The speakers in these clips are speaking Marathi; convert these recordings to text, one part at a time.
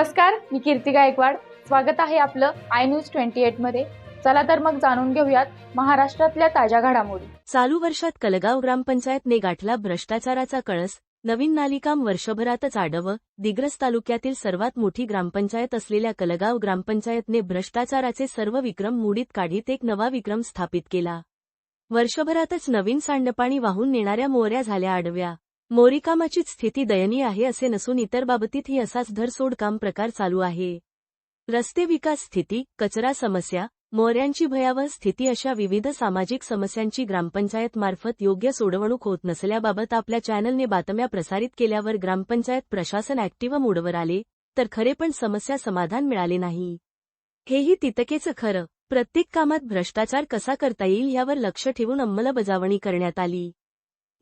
नमस्कार मी कीर्ती गायकवाड. स्वागत आहे आपलं आय न्यूज ट्वेंटी एटमध्ये. चला तर मग जाणून घेऊयात महाराष्ट्रातल्या ताज्या घडामोडी. चालू वर्षात कलगाव ग्रामपंचायतने गाठला भ्रष्टाचाराचा कळस नवीन नालिकाम वर्षभरातच आडवं दिग्रस तालुक्यातील सर्वात मोठी ग्रामपंचायत असलेल्या कलगाव ग्रामपंचायतने भ्रष्टाचाराचे सर्व विक्रम मुडीत काढीत एक नवा विक्रम स्थापित केला. वर्षभरातच नवीन सांडपाणी वाहून नेणाऱ्या मोऱ्या झाल्या आडव्या. मोरीकामाचीच स्थिती दयनीय आहे असे नसून इतर बाबतीतही असाच धरसोडकाम प्रकार चालू आहे. रस्ते विकास स्थिती कचरा समस्या मोऱ्यांची भयावह स्थिती अशा विविध सामाजिक समस्यांची ग्रामपंचायत मार्फत योग्य सोडवणूक होत नसल्याबाबत आपल्या चॅनलने बातम्या प्रसारित केल्यावर ग्रामपंचायत प्रशासन ऍक्टिव्ह मोडवर आले तर खरे पण समस्या समाधान मिळाले नाही. हेही तितकेच खरं. प्रत्येक कामात भ्रष्टाचार कसा करता येईल यावर लक्ष ठेवून अंमलबजावणी करण्यात आली.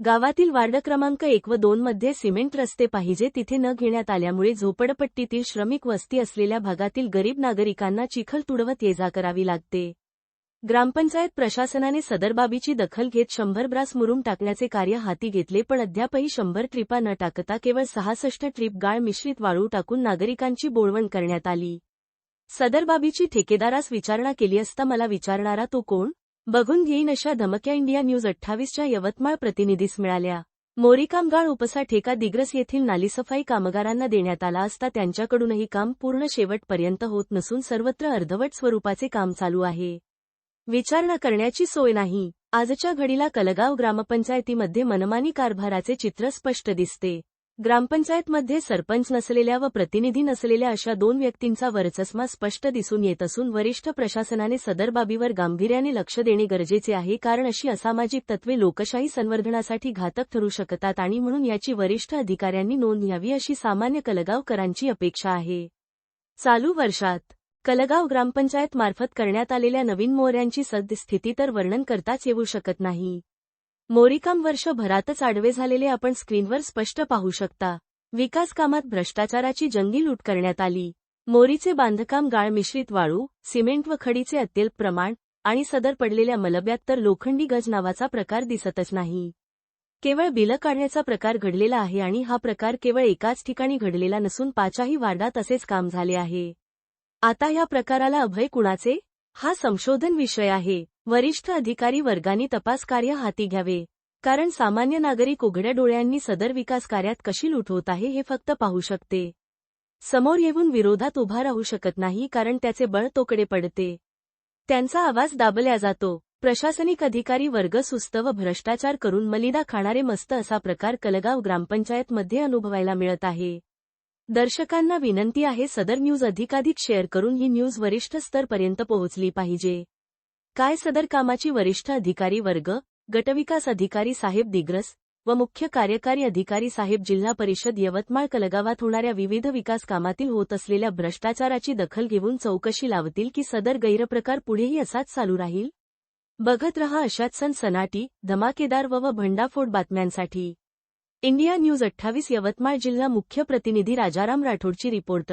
गावातील वार्ड क्रमांक एक व दोन मध्ये सिमेंट रस्ते पाहिजे तिथे न घेण्यात आल्यामुळे झोपडपट्टीतील श्रमिक वस्ती असलेल्या भागातील गरीब नागरिकांना चिखल तुडवत ये जा करावी लागते. ग्रामपंचायत प्रशासनाने सदर बाबीची दखल घेत शंभर ब्रास मुरुम टाकण्याचे कार्य हाती घेतले पण अद्यापही शंभर ट्रिपा न टाकता केवळ सहासष्ट ट्रिप गाळ मिश्रित वाळू टाकून नागरिकांची बोळवण करण्यात आली. सदर बाबीची ठेकेदारास विचारणा केली असता मला विचारणारा तो कोण? बघून घेईन अशा धमक्या इंडिया न्यूज अठ्ठावीसच्या यवतमाळ प्रतिनिधीस मिळाल्या. मोरीकामगाळ उपसा ठेका दिग्रस येथील नालीसफाई कामगारांना देण्यात आला असता त्यांच्याकडूनही काम पूर्ण शेवटपर्यंत होत नसून सर्वत्र अर्धवट स्वरूपाचे काम चालू आहे. विचारणा करण्याची सोय नाही. आजच्या घडीला कलगाव ग्रामपंचायतीमध्ये मनमानी कारभाराचे चित्र स्पष्ट दिसते. ग्रामपंचायतमध्ये सरपंच नसलेल्या व प्रतिनिधी नसलेल्या अशा दोन व्यक्तींचा वर्चस्मा स्पष्ट दिसून येत असून वरिष्ठ प्रशासनाने सदर बाबीवर गांभीर्याने लक्ष देणे गरजेचे आहे कारण अशी असामाजिक तत्वे लोकशाही संवर्धनासाठी घातक ठरू शकतात आणि म्हणून याची वरिष्ठ अधिकाऱ्यांनी नोंद घ्यावी अशी सामान्य कलगावकरांची अपेक्षा आहे. चालू वर्षात कलगाव ग्रामपंचायत मार्फत करण्यात आलेल्या नवीन मोऱ्यांची सद्यस्थिती तर वर्णन करताच येऊ शकत नाही. मोरीकाम वर्षभरातच आडवे झालेले आपण स्क्रीनवर स्पष्ट पाहू शकता. विकास कामात भ्रष्टाचाराची जंगी लूट करण्यात आली. मोरीचे बांधकाम गाळ मिश्रित वाळू सिमेंट व खडीचे अत्यल्प प्रमाण आणि सदर पडलेल्या मलब्यात तर लोखंडी गज नावाचा प्रकार दिसतच नाही. केवळ बिलं काढण्याचा प्रकार घडलेला आहे आणि हा प्रकार केवळ एकाच ठिकाणी घडलेला नसून पाचाही वार्डात असेच काम झाले आहे. आता या प्रकाराला अभय कुणाचे? हा संशोधन विषय आहे. वरिष्ठ अधिकारी वर्गांनी तपास कार्य हाती घ्यावे. कारण सामान्य नागरिक उघड्या डोळ्यांनी सदर विकास कार्यात कशी लूट होत आहे हे फक्त पाहू शकते. समोर येऊन विरोधात उभा राहू शकत नाही कारण त्याचे बळ तोकडे पडते. त्यांचा आवाज दाबल्या जातो. प्रशासनिक अधिकारी वर्ग सुस्त व भ्रष्टाचार करून मलिदा खाणारे मस्त असा प्रकार कलगाव ग्रामपंचायतमध्ये अनुभवायला मिळत आहे. दर्शकांना विनंती आहे सदर न्यूज अधिकाधिक शेअर करून ही न्यूज वरिष्ठ स्तरपर्यंत पोहोचली पाहिजे. काय सदर कामाची वरिष्ठ अधिकारी वर्ग गटविकास अधिकारी साहेब दिग्रस व मुख्य कार्यकारी अधिकारी साहेब जिल्हा परिषद यवतमाळ कलगावात होणाऱ्या विविध विकास कामातील होत असलेल्या भ्रष्टाचाराची दखल घेऊन चौकशी लावतील की सदर गैरप्रकार पुढेही असाच चालू राहील? बघत रहा अशाच सनसनाटी धमाकेदार व व भंडाफोड बातम्यांसाठी. इंडिया न्यूज अठ्ठावीस यवतमाळ जिल्हा मुख्य प्रतिनिधी राजाराम राठोडची रिपोर्ट.